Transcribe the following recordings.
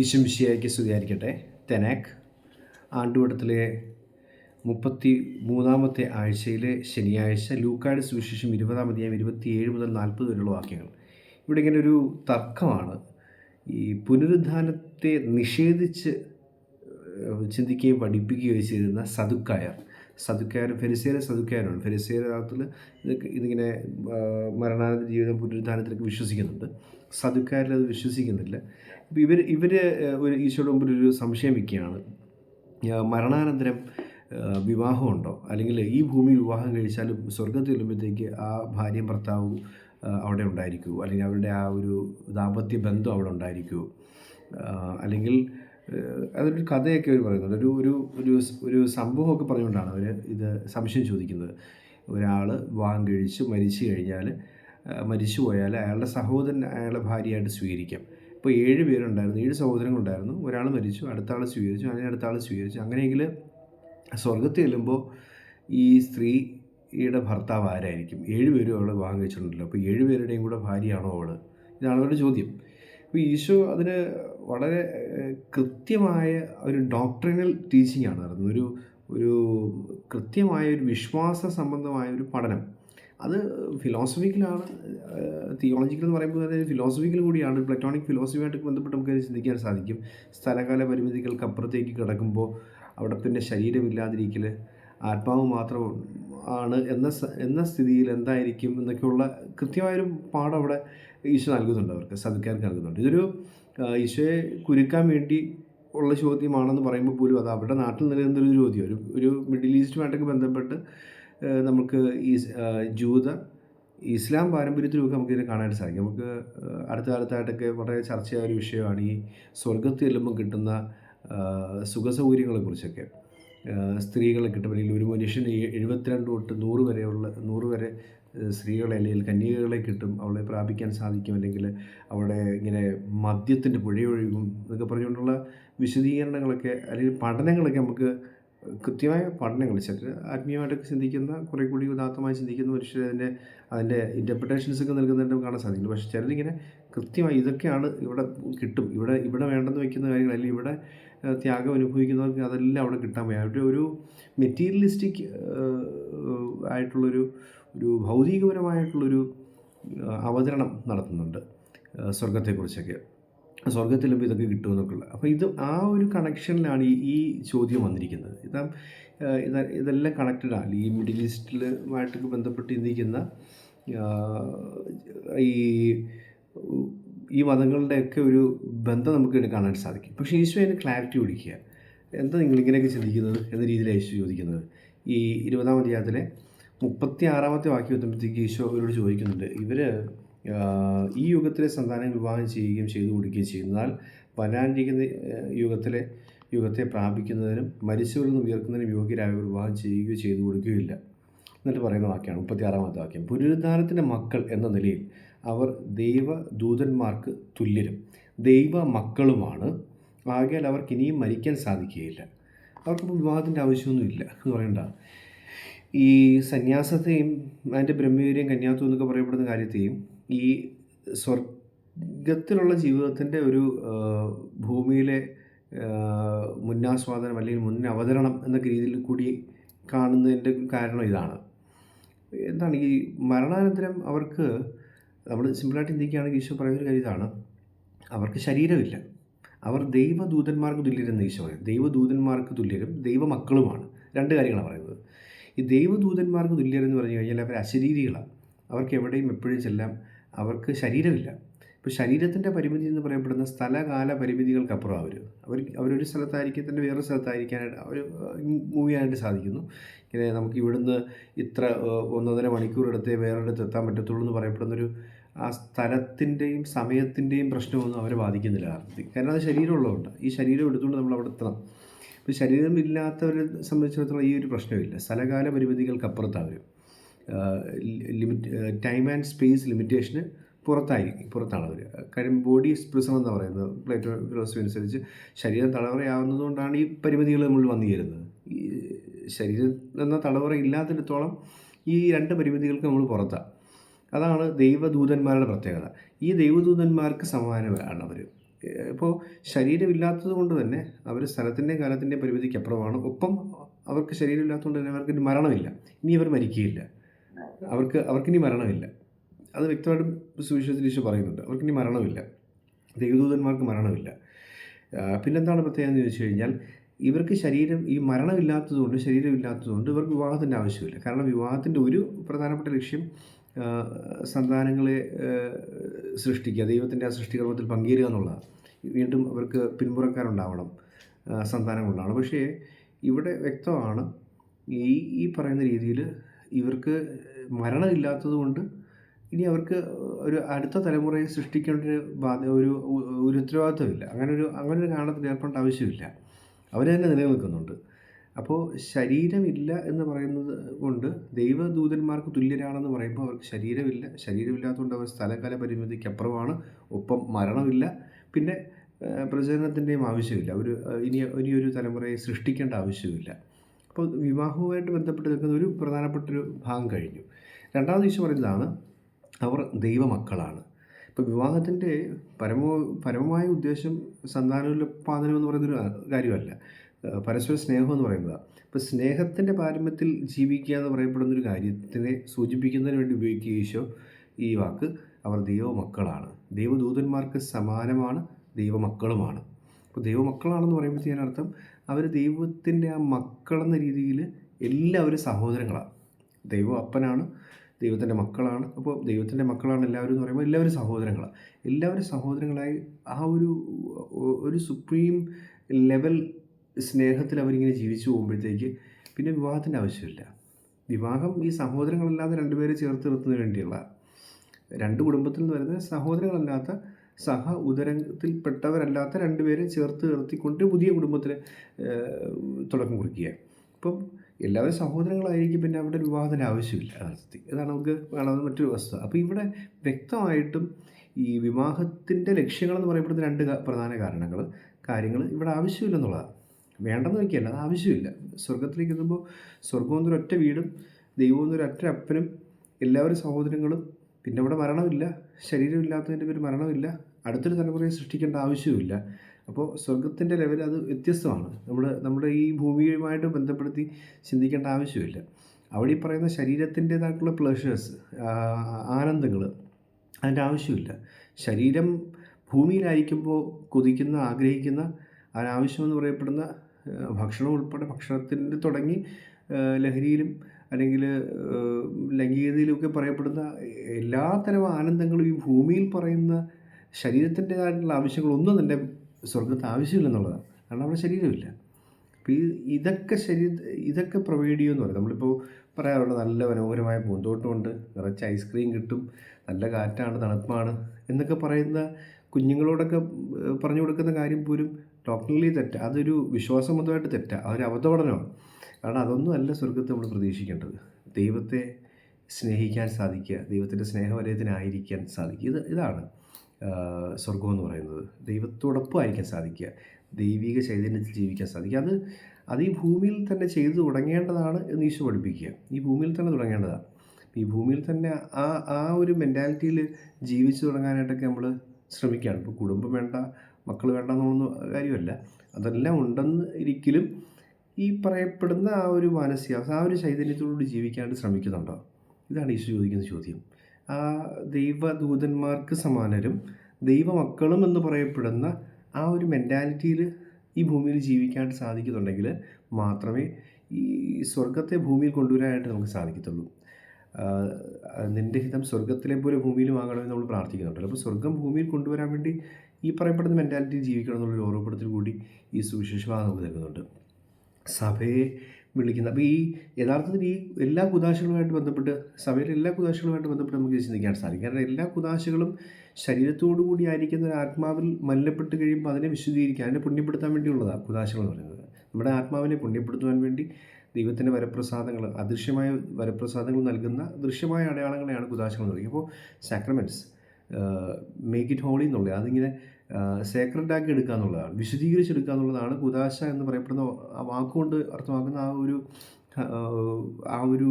ഈശംശിയായിക്ക് സ്തുതിയായിരിക്കട്ടെ. തെനാക്ക് ആണ്ടുവട്ടത്തിലെ മുപ്പത്തി മൂന്നാമത്തെ ആഴ്ചയിലെ ശനിയാഴ്ച ലൂക്കാട് സുവിശേഷം ഇരുപതാം അധ്യായം ഇരുപത്തിയേഴ് മുതൽ നാൽപ്പത് വരെയുള്ള വാക്യങ്ങൾ. ഇവിടെ ഇങ്ങനെ ഒരു തർക്കമാണ്. ഈ പുനരുദ്ധാനത്തെ നിഷേധിച്ച് ചിന്തിക്കുകയും പഠിപ്പിക്കുകയും ചെയ്തിരുന്ന സതുക്കായർ സതുക്കായർ ഫെരിസേര സതുക്കായരാണ് ഫെരിസേരത്തിൽ ഇതിങ്ങനെ മരണാനന്തര ജീവിതം പുനരുദ്ധാനത്തിലേക്ക് വിശ്വസിക്കുന്നുണ്ട്. സതുക്കാരിൽ അത് വിശ്വസിക്കുന്നില്ല. ഇവർ ഇവർ ഒരു ഈശോയുടെ മുമ്പിൽ ഒരു സംശയം വയ്ക്കുകയാണ് മരണാനന്തരം വിവാഹമുണ്ടോ? അല്ലെങ്കിൽ ഈ ഭൂമി വിവാഹം കഴിച്ചാൽ സ്വർഗത്തിൽ ചെല്ലുമ്പോഴത്തേക്ക് ആ ഭാര്യയും ഭർത്താവും അവിടെ ഉണ്ടായിരിക്കുമോ അല്ലെങ്കിൽ അവരുടെ ആ ഒരു ദാമ്പത്യ ബന്ധം അവിടെ ഉണ്ടായിരിക്കുമോ അല്ലെങ്കിൽ അതൊരു കഥയൊക്കെ അവർ പറയുന്നുണ്ട്. ഒരു ഒരു ഒരു ഒരു സംഭവമൊക്കെ പറഞ്ഞുകൊണ്ടാണ് അവർ ഇത് സംശയം ചോദിക്കുന്നത്. ഒരാൾ വിവാഹം കഴിച്ച് മരിച്ചു കഴിഞ്ഞാൽ മരിച്ചു പോയാൽ അയാളുടെ സഹോദരൻ അയാളുടെ ഭാര്യയായിട്ട് സ്വീകരിക്കാം. ഇപ്പോൾ ഏഴ് പേരുണ്ടായിരുന്നു ഏഴ് സഹോദരങ്ങളുണ്ടായിരുന്നു ഒരാൾ മരിച്ചു അടുത്ത ആൾ സ്വീകരിച്ചു അങ്ങനെ അടുത്ത ആൾ സ്വീകരിച്ചു. അങ്ങനെയെങ്കിൽ സ്വർഗത്തിൽ ചെല്ലുമ്പോൾ ഈ സ്ത്രീയുടെ ഭർത്താവ് ആരായിരിക്കും? ഏഴ് പേരും അവളെ വിവാഹം കഴിച്ചിട്ടുണ്ടല്ലോ. അപ്പോൾ ഏഴ് പേരുടെയും കൂടെ ഭാര്യയാണോ അവൾ ഇതാണ് അവരുടെ ചോദ്യം. അപ്പോൾ ഈശോ അതിന് വളരെ കൃത്യമായ ഒരു ഡോക്ടറിനൽ ടീച്ചിങ് ആണ് നടന്നത് ഒരു ഒരു കൃത്യമായ ഒരു വിശ്വാസ സംബന്ധമായ ഒരു പഠനം. അത് ഫിലോസഫിക്കലാണ് തിയോളജിക്കൽ എന്ന് പറയുമ്പോൾ തന്നെ ഫിലോസഫിക്കൽ കൂടിയാണ്. പ്ലറ്റോണിക് ഫിലോസഫിയായിട്ട് ബന്ധപ്പെട്ട് നമുക്ക് ചിന്തിക്കാൻ സാധിക്കും. സ്ഥലകാല പരിമിതികൾക്ക് അപ്പുറത്തേക്ക് കിടക്കുമ്പോൾ അവിടെ പിന്നെ ശരീരമില്ലാതിരിക്കൽ ആത്മാവ് മാത്രം ആണ് എന്ന എന്ന സ്ഥിതിയിൽ എന്തായിരിക്കും എന്നൊക്കെയുള്ള കൃത്യമായൊരു പാഠം അവിടെ ഈശോ നൽകുന്നുണ്ട് അവർക്ക് സദ്ക്കാർക്ക് നൽകുന്നുണ്ട്. ഇതൊരു ഈശോയെ കുരുക്കാൻ വേണ്ടി ഉള്ള ചോദ്യമാണെന്ന് പറയുമ്പോൾ പോലും അത് അവരുടെ നാട്ടിൽ നിലനിന്നൊരു ചോദ്യം ഒരു ഒരു മിഡിൽ ഈസ്റ്റുമായിട്ടൊക്കെ ബന്ധപ്പെട്ട് നമുക്ക് ഈ ജൂത ഇസ്ലാം പാരമ്പര്യത്തിലൊക്കെ നമുക്കിതിനെ കാണാനായിട്ട് സാധിക്കും. നമുക്ക് അടുത്ത കാലത്തായിട്ടൊക്കെ വളരെ ചർച്ചയായ ഒരു വിഷയമാണ് ഈ സ്വർഗത്തിൽ ചെല്ലുമ്പോൾ കിട്ടുന്ന സുഖസൗകര്യങ്ങളെക്കുറിച്ചൊക്കെ സ്ത്രീകളെ കിട്ടും. അല്ലെങ്കിൽ ഒരു മനുഷ്യന് എഴുപത്തിരണ്ട് തൊട്ട് നൂറ് വരെയുള്ള നൂറ് വരെ സ്ത്രീകളെ അല്ലെങ്കിൽ കന്യകകളെ കിട്ടും. അവളെ പ്രാപിക്കാൻ സാധിക്കും. അല്ലെങ്കിൽ അവളെ ഇങ്ങനെ മദ്യത്തിന്റെ പുഴയൊഴുകും എന്നൊക്കെ പറഞ്ഞുകൊണ്ടുള്ള വിശദീകരണങ്ങളൊക്കെ അല്ലെങ്കിൽ പഠനങ്ങളൊക്കെ നമുക്ക് കൃത്യമായ പഠനങ്ങൾ ചിലർ ആത്മീയമായിട്ടൊക്കെ ചിന്തിക്കുന്ന കുറേ കൂടി ഉദാത്തമായി ചിന്തിക്കുന്ന മനുഷ്യർ അതിന്റെ അതിന്റെ ഇന്റർപ്രിട്ടേഷൻസ് ഒക്കെ നൽകുന്നതായിട്ട് കാണാൻ സാധിക്കും പക്ഷേ ചിലരിങ്ങനെ കൃത്യമായി ഇതൊക്കെയാണ് ഇവിടെ കിട്ടും. ഇവിടെ ഇവിടെ വേണ്ടെന്ന് വയ്ക്കുന്ന കാര്യങ്ങൾ അല്ലെങ്കിൽ ഇവിടെ ത്യാഗം അനുഭവിക്കുന്നവർക്ക് അതെല്ലാം അവിടെ കിട്ടാൻ വയ്യ. അവരുടെ ഒരു മെറ്റീരിയലിസ്റ്റിക് ആയിട്ടുള്ളൊരു ഒരു ഭൗതികപരമായിട്ടുള്ളൊരു അവതരണം നടത്തുന്നുണ്ട് സ്വർഗത്തെക്കുറിച്ചൊക്കെ സ്വർഗത്തിലും ഇതൊക്കെ കിട്ടുമെന്നൊക്കെയുള്ള. അപ്പോൾ ഇത് ആ ഒരു കണക്ഷനിലാണ് ഈ ഈ ചോദ്യം വന്നിരിക്കുന്നത്. ഇതാ ഇതെല്ലാം കണക്റ്റഡാണ് ഈ മിഡിൽ ഈസ്റ്റിലുമായിട്ടൊക്കെ ബന്ധപ്പെട്ട് ചിന്തിക്കുന്ന ആ, ഈ ഈ മതങ്ങളുടെയൊക്കെ ഒരു ബന്ധം നമുക്ക് കാണാൻ സാധിക്കും. പക്ഷേ ഈശോ അതിന് ക്ലാരിറ്റി കൊടുക്കുക. എന്താ നിങ്ങളിങ്ങനെയൊക്കെ ചിന്തിക്കുന്നത് എന്ന രീതിയിലാണ് ഈശോ ചോദിക്കുന്നത്. ഈ ഇരുപതാം അധ്യായത്തിലെ മുപ്പത്തി ആറാമത്തെ വാക്യം എത്തുമ്പോഴത്തേക്ക് ഈശോ അവരോട് ചോദിക്കുന്നുണ്ട്. ഇവർ ഈ യുഗത്തിലെ സന്താനം വിവാഹം ചെയ്യുകയും ചെയ്തു കൊടുക്കുകയും ചെയ്യുന്നതിനാൽ വരാനിരിക്കുന്ന യുഗത്തിലെ യുഗത്തെ പ്രാപിക്കുന്നതിനും മരിച്ചവരിൽ നിന്ന് ഉയർക്കുന്നതിനും യോഗ്യരായവർ വിവാഹം ചെയ്യുകയോ ചെയ്തു കൊടുക്കുകയില്ല. എന്നിട്ട് പറയുന്ന വാക്യമാണ് മുപ്പത്തിയാറാമത്തെ വാക്യം. പുനരുദ്ധാനത്തിന്റെ മക്കൾ എന്ന നിലയിൽ അവർ ദൈവദൂതന്മാർക്ക് തുല്യരും. ദൈവ മക്കളുമാണ് ആകയാൽ അവർക്ക് ഇനിയും മരിക്കാൻ സാധിക്കുകയില്ല. അവർക്കിപ്പോൾ വിവാഹത്തിന്റെ ആവശ്യമൊന്നുമില്ല എന്ന് പറയണ്ട. ഈ സന്യാസത്തെയും അതിന്റെ ബ്രഹ്മചര്യം കന്യാത്വം എന്നൊക്കെ പറയപ്പെടുന്ന കാര്യത്തെയും ഈ സ്വർഗത്തിലുള്ള ജീവിതത്തിന്റെ ഒരു ഭൂമിയിലെ മുന്നാസ്വാദനം അല്ലെങ്കിൽ മുൻ അവതരണം എന്നൊക്കെ രീതിയിൽ കൂടി കാണുന്നതിന്റെ കാരണം ഇതാണ്. എന്താണ് ഈ മരണാനന്തരം അവർക്ക് നമ്മൾ സിമ്പിളായിട്ട് ചിന്തിക്കുകയാണെങ്കിൽ ഈശോ പറയുന്ന ഒരു കാര്യം ഇതാണ്. അവർക്ക് ശരീരമില്ല. അവർ ദൈവദൂതന്മാർക്ക് തുല്യരെന്ന് ഈശോ പറയും. ദൈവദൂതന്മാർക്ക് തുല്യരും ദൈവമക്കളുമാണ്. രണ്ട് കാര്യങ്ങളാണ് പറയുന്നത്. ഈ ദൈവദൂതന്മാർക്ക് തുല്യരെന്ന് പറഞ്ഞു കഴിഞ്ഞാൽ അവർ അശരീരികളാണ്. അവർക്ക് എവിടെയും എപ്പോഴും ചെല്ലാം അവർക്ക് ശരീരമില്ല. ഇപ്പോൾ ശരീരത്തിന്റെ പരിമിതി എന്ന് പറയപ്പെടുന്ന സ്ഥലകാല പരിമിതികൾക്കപ്പുറം അവർ അവർ അവരൊരു സ്ഥലത്തായിരിക്കും തന്നെ വേറൊരു സ്ഥലത്തായിരിക്കാനായിട്ട് അവർ മൂവ് ചെയ്യാനായിട്ട് സാധിക്കുന്നു. ഇങ്ങനെ നമുക്ക് ഇവിടുന്ന് ഇത്ര ഒന്നൊന്നര മണിക്കൂർ എടുത്തേ വേറൊരിടത്ത് എത്താൻ പറ്റത്തുള്ളൂ എന്ന് പറയപ്പെടുന്നൊരു ആ സ്ഥലത്തിന്റെയും സമയത്തിന്റെയും പ്രശ്നമൊന്നും അവരെ ബാധിക്കുന്നില്ല. കാരണം അത് ശരീരമുള്ളതുകൊണ്ട്. ഈ ശരീരം എടുത്തുകൊണ്ട് നമ്മൾ അവിടെ എത്തണം. ഇപ്പോൾ ശരീരമില്ലാത്തവരെ സംബന്ധിച്ചിടത്തോളം ഈ ഒരു പ്രശ്നമില്ല. സ്ഥലകാല പരിമിതികൾക്കപ്പുറത്താണ് ലിമിറ്റ് ടൈം ആൻഡ് സ്പേസ് ലിമിറ്റേഷന് പുറത്തായി പുറത്താണ് അവർ കാര്യം ബോഡി എക്സ്പ്രസം എന്ന് പറയുന്നത്. പ്ലേറ്റോ ഫിലോസഫി അനുസരിച്ച് ശരീരം തളവറയാവുന്നതുകൊണ്ടാണ് ഈ പരിമിതികൾ നമ്മൾ വന്നു ചേരുന്നത്. ഈ ശരീരം എന്ന തളവറ ഇല്ലാത്തിടത്തോളം ഈ രണ്ട് പരിമിതികൾക്ക് നമ്മൾ പുറത്താണ് അതാണ് ദൈവദൂതന്മാരുടെ പ്രത്യേകത. ഈ ദൈവദൂതന്മാർക്ക് സമാനമാണ് അവർ ഇപ്പോൾ ശരീരമില്ലാത്തത് കൊണ്ട് തന്നെ അവർ സ്ഥലത്തിന്റെയും കാലത്തിന്റെയും പരിമിതിക്ക് അപ്പുറമാണ്. ഒപ്പം അവർക്ക് ശരീരമില്ലാത്തതുകൊണ്ട് തന്നെ അവർക്ക് മരണമില്ല. ഇനി അവർ മരിക്കുകയില്ല. അവർക്ക് അവർക്കിനി മരണമില്ല. അത് വ്യക്തമായിട്ടും ഈശോ പറയുന്നുണ്ട്. അവർക്കിനി മരണമില്ല. ദൈവദൂതന്മാർക്ക് മരണമില്ല. പിന്നെന്താണ് പ്രത്യേകത എന്ന് ചോദിച്ചു കഴിഞ്ഞാൽ ഇവർക്ക് ശരീരം ഈ മരണമില്ലാത്തതുകൊണ്ട് ശരീരമില്ലാത്തതുകൊണ്ട് ഇവർക്ക് വിവാഹത്തിന്റെ ആവശ്യമില്ല. കാരണം വിവാഹത്തിന്റെ ഒരു പ്രധാനപ്പെട്ട ലക്ഷ്യം സന്താനങ്ങളെ സൃഷ്ടിക്കുക ദൈവത്തിന്റെ ആ സൃഷ്ടികർമ്മത്തിൽ പങ്കേരുക എന്നുള്ളതാണ്. വീണ്ടും അവർക്ക് പിന്മുറക്കാരുണ്ടാവണം സന്താനങ്ങളുണ്ടാവണം. പക്ഷേ ഇവിടെ വ്യക്തമാണ് ഈ ഈ പറയുന്ന രീതിയിൽ ഇവർക്ക് മരണമില്ലാത്തത് കൊണ്ട് ഇനി അവർക്ക് ഒരു അടുത്ത തലമുറയെ സൃഷ്ടിക്കേണ്ട ഒരു ബാധ ഒരു ഒരു ഉത്തരവാദിത്വമില്ല. അങ്ങനെ ഒരു അങ്ങനെ ഒരു കാരണത്തിൽ ഏർപ്പെടേണ്ട ആവശ്യമില്ല. അവർ തന്നെ നിലനിൽക്കുന്നുണ്ട്. അപ്പോൾ ശരീരമില്ല എന്ന് പറയുന്നത് കൊണ്ട് ദൈവദൂതന്മാർക്ക് തുല്യരാണെന്ന് പറയുമ്പോൾ അവർക്ക് ശരീരമില്ല. ശരീരമില്ലാത്തതുകൊണ്ട് അവർ സ്ഥലകാല പരിമിതിക്കപ്പുറമാണ്. ഒപ്പം മരണമില്ല. പിന്നെ പ്രചരണത്തിന്റെയും ആവശ്യമില്ല. ഒരു ഇനി ഇനിയൊരു തലമുറയെ സൃഷ്ടിക്കേണ്ട ആവശ്യമില്ല. അപ്പോൾ വിവാഹവുമായിട്ട് ബന്ധപ്പെട്ട് നിൽക്കുന്ന ഒരു പ്രധാനപ്പെട്ടൊരു ഭാഗം കഴിഞ്ഞു. രണ്ടാമത് ഈശോ പറയുന്നതാണ് അവർ ദൈവമക്കളാണ്. ഇപ്പോൾ വിവാഹത്തിന്റെ പരമോ പരമമായ ഉദ്ദേശം സന്താനോൽപാദനം എന്ന് പറയുന്നൊരു കാര്യമല്ല. പരസ്പര സ്നേഹം എന്ന് പറയുന്നതാണ്. ഇപ്പോൾ സ്നേഹത്തിന്റെ പാരമ്യത്തിൽ ജീവിക്കുക എന്ന് പറയപ്പെടുന്നൊരു കാര്യത്തിനെ സൂചിപ്പിക്കുന്നതിന് വേണ്ടി ഉപയോഗിക്കുക ഈശോ ഈ വാക്ക്. അവർ ദൈവമക്കളാണ്. ദൈവദൂതന്മാർക്ക് സമാനമാണ് ദൈവമക്കളുമാണ്. അപ്പോൾ ദൈവമക്കളാണെന്ന് പറയുമ്പോഴത്തേന് അർത്ഥം അവർ ദൈവത്തിന്റെ ആ മക്കളെന്ന രീതിയിൽ എല്ലാവരും സഹോദരങ്ങളാണ്. ദൈവം അപ്പനാണ് ദൈവത്തിന്റെ മക്കളാണ്. അപ്പോൾ ദൈവത്തിന്റെ മക്കളാണ് എല്ലാവരും എന്ന് പറയുമ്പോൾ എല്ലാവരും സഹോദരങ്ങളാണ്. എല്ലാവരും സഹോദരങ്ങളായി ആ ഒരു ഒരു സുപ്രീം ലെവൽ സ്നേഹത്തിൽ അവരിങ്ങനെ ജീവിച്ചു പോകുമ്പോഴത്തേക്ക് പിന്നെ വിവാഹത്തിന്റെ ആവശ്യമില്ല. വിവാഹം ഈ സഹോദരങ്ങളല്ലാതെ രണ്ടുപേരെ ചേർത്ത് നിർത്തുന്നതിന് വേണ്ടിയുള്ള രണ്ട് കുടുംബത്തിൽ നിന്ന് വരുന്ന സഹോദരങ്ങളല്ലാത്ത സഹ ഉദരത്തിൽപ്പെട്ടവരല്ലാത്ത രണ്ടുപേരെ ചേർത്ത് നിർത്തിക്കൊണ്ട് പുതിയ കുടുംബത്തിന് തുടക്കം കുറിക്കുക. ഇപ്പം എല്ലാവരും സഹോദരങ്ങളായിരിക്കും പിന്നെ അവിടെ വിവാഹത്തിന് ആവശ്യമില്ല യഥാർത്ഥത്തിൽ. അതാണ് നമുക്ക് കാണാവുന്ന മറ്റൊരു വസ്തുത. അപ്പോൾ ഇവിടെ വ്യക്തമായിട്ടും ഈ വിവാഹത്തിന്റെ ലക്ഷ്യങ്ങളെന്ന് പറയപ്പെടുന്ന രണ്ട് പ്രധാന കാരണങ്ങൾ കാര്യങ്ങൾ ഇവിടെ ആവശ്യമില്ലെന്നുള്ളതാണ്. വേണ്ടെന്ന് വയ്ക്കുകയല്ല അത് ആവശ്യമില്ല. സ്വർഗത്തിലേക്ക് എത്തുമ്പോൾ സ്വർഗം എന്നൊരൊറ്റ വീടും ദൈവം എന്നൊരൊറ്റ അപ്പനും എല്ലാവരും സഹോദരങ്ങളും പിന്നെ അവിടെ മരണമില്ല ശരീരമില്ലാത്തതിന്റെ പേര് മരണമില്ല അടുത്തൊരു തലമുറയെ സൃഷ്ടിക്കേണ്ട ആവശ്യമില്ല അപ്പോൾ സ്വർഗത്തിന്റെ ലെവൽ അത് വ്യത്യസ്തമാണ്. നമ്മൾ നമ്മുടെ ഈ ഭൂമിയുമായിട്ട് ബന്ധപ്പെടുത്തി ചിന്തിക്കേണ്ട ആവശ്യമില്ല. അവിടെ ഈ പറയുന്ന ശരീരത്തിന്റേതായിട്ടുള്ള പ്ലഷേഴ്സ് ആനന്ദങ്ങൾ അതിന്റെ ആവശ്യമില്ല. ശരീരം ഭൂമിയിലായിരിക്കുമ്പോൾ കൊതിക്കുന്ന ആഗ്രഹിക്കുന്ന അതിനാവശ്യമെന്ന് പറയപ്പെടുന്ന ഭക്ഷണം ഉൾപ്പെടെ ഭക്ഷണത്തിന്റെ തുടങ്ങി ലഹരിയിലും അല്ലെങ്കിൽ ലൈംഗികതയിലുമൊക്കെ പറയപ്പെടുന്ന എല്ലാത്തരം ആനന്ദങ്ങളും ഈ ഭൂമിയിൽ പറയുന്ന ശരീരത്തിന്റെതായിട്ടുള്ള ആവശ്യങ്ങളൊന്നും തന്നെ സ്വർഗത്ത് ആവശ്യമില്ലെന്നുള്ളതാണ്. കാരണം അവിടെ ശരീരമില്ല. അപ്പോൾ ഈ ഇതൊക്കെ ശരീര ഇതൊക്കെ പ്രൊവൈഡ് ചെയ്യുമെന്ന് പറയും. നമ്മളിപ്പോൾ പറയാറുള്ള നല്ല മനോഹരമായ പൂന്തോട്ടമുണ്ട് നിറച്ച് ഐസ്ക്രീം കിട്ടും. നല്ല കാറ്റാണ് തണുപ്പാണ് എന്നൊക്കെ പറയുന്ന കുഞ്ഞുങ്ങളോടൊക്കെ പറഞ്ഞു കൊടുക്കുന്ന കാര്യം പോലും ടോട്ടലി തെറ്റ. അതൊരു വിശ്വാസബന്ധമായിട്ട് തെറ്റാ. അതൊരു അബദ്ധപഠനമാണ് കാരണം അതൊന്നും അല്ല സ്വർഗത്ത് നമ്മൾ പ്രതീക്ഷിക്കേണ്ടത്. ദൈവത്തെ സ്നേഹിക്കാൻ സാധിക്കുക ദൈവത്തിന്റെ സ്നേഹവലയത്തിനായിരിക്കാൻ സാധിക്കുക. ഇത് ഇതാണ്. സ്വർഗം എന്ന് പറയുന്നത്. ദൈവത്തോടൊപ്പം ആയിരിക്കാൻ സാധിക്കുക. ദൈവിക ചൈതന്യത്തിൽ ജീവിക്കാൻ സാധിക്കുക. അത് അത് ഈ ഭൂമിയിൽ തന്നെ ചെയ്തു തുടങ്ങേണ്ടതാണ് എന്ന് ഈശോ പഠിപ്പിക്കുക. ഈ ഭൂമിയിൽ തന്നെ തുടങ്ങേണ്ടതാണ്. ഈ ഭൂമിയിൽ തന്നെ ആ ആ ഒരു മെന്റാലിറ്റിയിൽ ജീവിച്ചു തുടങ്ങാനായിട്ടൊക്കെ നമ്മൾ ശ്രമിക്കുകയാണ്. ഇപ്പോൾ കുടുംബം വേണ്ട മക്കൾ വേണ്ട എന്നൊന്നും കാര്യമല്ല. അതെല്ലാം ഉണ്ടെന്ന് ഇരിക്കലും ഈ പറയപ്പെടുന്ന ആ ഒരു മാനസികാവസ്ഥ ആ ഒരു ചൈതന്യത്തോടുകൂടി ജീവിക്കാനായിട്ട് ശ്രമിക്കുന്നുണ്ടോ? ഇതാണ് ഈശോ ചോദിക്കുന്ന ചോദ്യം. ആ ദൈവദൂതന്മാർക്ക് സമാനരും ദൈവമക്കളും എന്ന് പറയപ്പെടുന്ന ആ ഒരു മെന്റാലിറ്റിയിൽ ഈ ഭൂമിയിൽ ജീവിക്കാനായിട്ട് സാധിക്കുന്നുണ്ടെങ്കിൽ മാത്രമേ ഈ സ്വർഗത്തെ ഭൂമിയിൽ കൊണ്ടുവരാനായിട്ട് നമുക്ക് സാധിക്കത്തുള്ളൂ. നിന്റെ ഹിതം സ്വർഗത്തിലെ പോലെ ഭൂമിയിലും ആകണമെന്ന് നമ്മൾ പ്രാർത്ഥിക്കുന്നുണ്ടല്ലോ അപ്പോൾ സ്വർഗം ഭൂമിയിൽ കൊണ്ടുവരാൻ വേണ്ടി ഈ പറയപ്പെടുന്ന മെന്റാലിറ്റി ജീവിക്കണം എന്നുള്ളൊരു ഓർമ്മപ്പെടുത്തൽ കൂടി ഈ സുവിശേഷഭാഗം നൽകുന്നുണ്ട്. സഭയെ വിളിക്കുന്ന അപ്പോൾ ഈ യഥാർത്ഥത്തിൽ ഈ എല്ലാ കുതാശകളുമായിട്ട് ബന്ധപ്പെട്ട് സഭയിലെ എല്ലാ കുതാശകളുമായിട്ട് ബന്ധപ്പെട്ട് നമുക്ക് ചിന്തിക്കാൻ സാധിക്കും. കാരണം എല്ലാ കുതാശകളും ശരീരത്തോടു കൂടി ആയിരിക്കുന്ന ഒരു ആത്മാവിൽ മല്ലപ്പെട്ട് കഴിയുമ്പോൾ അതിനെ വിശദീകരിക്കാൻ അതിനെ പുണ്യപ്പെടുത്താൻ വേണ്ടിയുള്ളതാണ് കുതാശകൾ എന്ന് പറയുന്നത്. നമ്മുടെ ആത്മാവിനെ പുണ്യപ്പെടുത്തുവാൻ വേണ്ടി ദൈവത്തിന്റെ വരപ്രസാദങ്ങൾ അദൃശ്യമായ വരപ്രസാദങ്ങൾ നൽകുന്ന ദൃശ്യമായ അടയാളങ്ങളെയാണ് കുതാശകൾ എന്ന് പറയുന്നത്. അപ്പോൾ സാക്രമെന്റ്സ് മേക്ക് ഇറ്റ് ഹോളി എന്നുള്ളത്. അതിങ്ങനെ സേക്രഡ് ആക്കി എടുക്കുക എന്നുള്ളതാണ് വിശദീകരിച്ചെടുക്കുക എന്നുള്ളതാണ് കുദാശ എന്ന് പറയപ്പെടുന്ന ആ വാക്കുകൊണ്ട് അർത്ഥമാക്കുന്ന ആ ഒരു ആ, ഒരു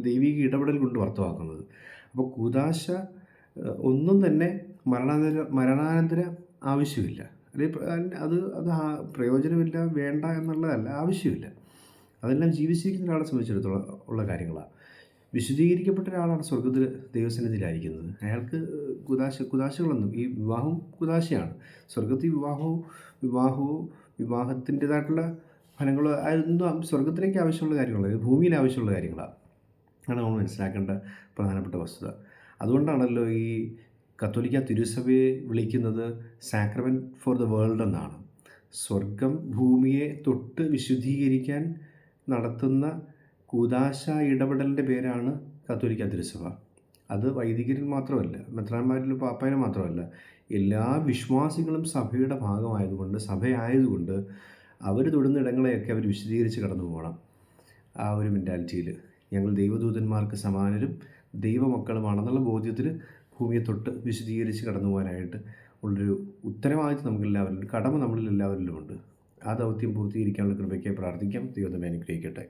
ദൈവിക ഇടപെടൽ കൊണ്ട് അർത്ഥമാക്കുന്നത്. അപ്പോൾ കുദാശ ഒന്നും തന്നെ മരണാനന്തര മരണാനന്തര ആവശ്യമില്ല. അല്ലെങ്കിൽ അത് അത് പ്രയോജനമില്ല വേണ്ട എന്നുള്ളതല്ല ആവശ്യമില്ല. അതെല്ലാം ജീവിച്ചിരിക്കുന്ന ഒരാളെ സംബന്ധിച്ചിടത്തോളം ഉള്ള കാര്യങ്ങളാണ്. വിശുദ്ധീകരിക്കപ്പെട്ട ഒരാളാണ് സ്വർഗത്തിൽ ദൈവസന്നിധിയിലായിരിക്കുന്നത്. അയാൾക്ക് കുദാശ കുതാശകളൊന്നും ഈ വിവാഹം കുദാശയാണ്. സ്വർഗത്തിൽ വിവാഹവും വിവാഹവും വിവാഹത്തിന്റെതായിട്ടുള്ള ഫലങ്ങൾ അതൊന്നും സ്വർഗത്തിലേക്ക് ആവശ്യമുള്ള കാര്യങ്ങളല്ല ഭൂമിയിൽ ആവശ്യമുള്ള കാര്യങ്ങളാണ്. ആണ് നമ്മൾ മനസ്സിലാക്കേണ്ട പ്രധാനപ്പെട്ട വസ്തുത. അതുകൊണ്ടാണല്ലോ ഈ കത്തോലിക്ക തിരുസഭയെ വിളിക്കുന്നത് സാക്രമെന്റ് ഫോർ ദ വേൾഡ് എന്നാണ്. സ്വർഗം ഭൂമിയെ തൊട്ട് വിശുദ്ധീകരിക്കാൻ നടത്തുന്ന കൂതാശ ഇടപെടലിന്റെ പേരാണ് കത്തോലിക്ക തിരുസഭ. അത് വൈദികരിൽ മാത്രമല്ല മെത്രാന്മാരിൽ പാപ്പായിലും മാത്രമല്ല എല്ലാ വിശ്വാസികളും സഭയുടെ ഭാഗമായതുകൊണ്ട് സഭയായതുകൊണ്ട് അവർ തൊടുന്ന ഇടങ്ങളെയൊക്കെ അവർ വിശദീകരിച്ച് കടന്നു പോകണം. ആ ഒരു മെന്റാലിറ്റിയിൽ ഞങ്ങൾ ദൈവദൂതന്മാർക്ക് സമാനരും ദൈവമക്കളുമാണെന്നുള്ള ബോധ്യത്തിൽ ഭൂമിയെ തൊട്ട് വിശദീകരിച്ച് കടന്നു പോകാനായിട്ട് ഉള്ളൊരു ഉത്തരവാദിത്വം നമുക്കെല്ലാവരിലും കടമ നമ്മളിൽ എല്ലാവരിലുമുണ്ട് ആ ദൗത്യം പൂർത്തീകരിക്കാനുള്ള കൃപയ്ക്ക് പ്രാർത്ഥിക്കാം. ദൈവത്തെ അനുഗ്രഹിക്കട്ടെ.